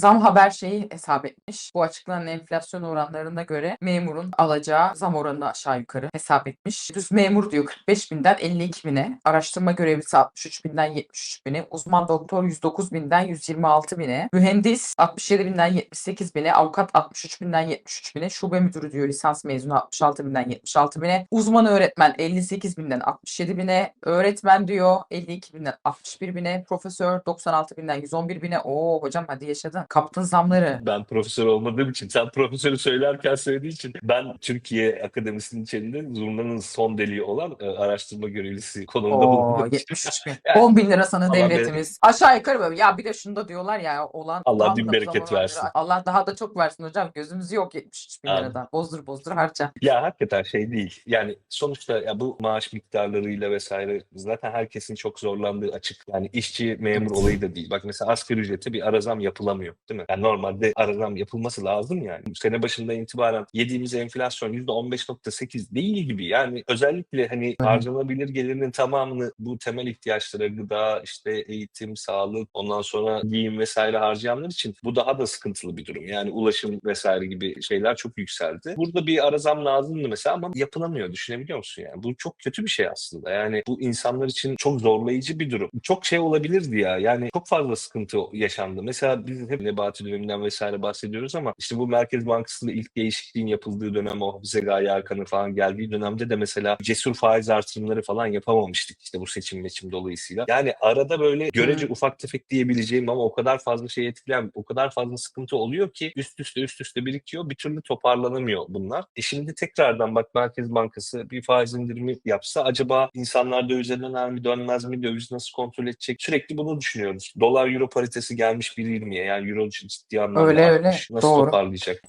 Zam haber şeyi hesap etmiş. Bu açıklanan enflasyon oranlarına göre memurun alacağı zam oranını aşağı yukarı hesap etmiş. Düz memur diyor 45 binden 52 bine. Araştırma görevlisi 63 binden 73 bine. Uzman doktor 109 binden 126 bine. Mühendis 67 binden 78 bine. Avukat 63 binden 73 bine. Şube müdürü diyor lisans mezunu 66 binden 76 bine. Uzman öğretmen 58 binden 67 bine. Öğretmen diyor 52 binden 61 bine. Profesör 96 binden 111 bine. Oo hocam hadi yaşadın. Kaptın zamları. Ben profesör olmadığım için, sen profesörü söylerken söylediği için ben Türkiye Akademisinin içinde zurnanın son deliği olan e, araştırma görevlisi konumunda Oo bulundum. 73 bin. Yani 10 bin lira sana Allah devletimiz. Aşağı yukarı böyle. Ya bir de şunu da diyorlar ya olan Allah bin bereket versin. Allah daha da çok versin hocam. Gözümüz yok 73 bin Amin. liradan. Bozdur bozdur harca. Ya hakikaten şey değil. Yani sonuçta ya bu maaş miktarlarıyla vesaire zaten herkesin çok zorlandığı açık. Yani işçi memur Evet. olayı da değil. Bak mesela asgari ücrete bir arazam yapılamıyor değil mi? Yani normalde arazam yapılması lazım yani. Sene başında itibaren yediğimiz enflasyon %15.8 değil gibi. Yani özellikle hani harcanabilir gelirinin tamamını bu temel ihtiyaçlara gıda, işte eğitim, sağlık, ondan sonra giyim vesaire harcayanlar için bu daha da sıkıntılı bir durum. Yani ulaşım vesaire gibi şeyler çok yükseldi. Burada bir ara zam lazımdı mesela ama yapılamıyor. Düşünebiliyor musun yani? Bu çok kötü bir şey aslında. Yani bu insanlar için çok zorlayıcı bir durum. Çok şey olabilirdi ya. Yani çok fazla sıkıntı yaşandı. Mesela biz hep Nebati döneminden vesaire bahsediyoruz ama işte bu Merkez Bankası'nda ilk değişikliğin yapıldığı dönem o Hafize Gaye Erkan'ın falan geldiği dönemde de mesela cesur faiz artırımları falan yapamamıştık işte bu seçim meçim dolayısıyla. Yani arada böyle görece Hı. ufak tefek diyebileceğim ama o kadar fazla şey etkileyen, o kadar fazla sıkıntı oluyor ki üst üste üst üste birikiyor. Bir türlü toparlanamıyor bunlar. E şimdi tekrardan bak Merkez Bankası bir faiz indirimi yapsa acaba insanlar dövize döner mi dönmez mi? Döviz nasıl kontrol edecek? Sürekli bunu düşünüyoruz. Dolar euro paritesi gelmiş 1.20'ye yani euro ciddi anlamda Öyle öyle. artmış. Nasıl Doğru. toparlayacak?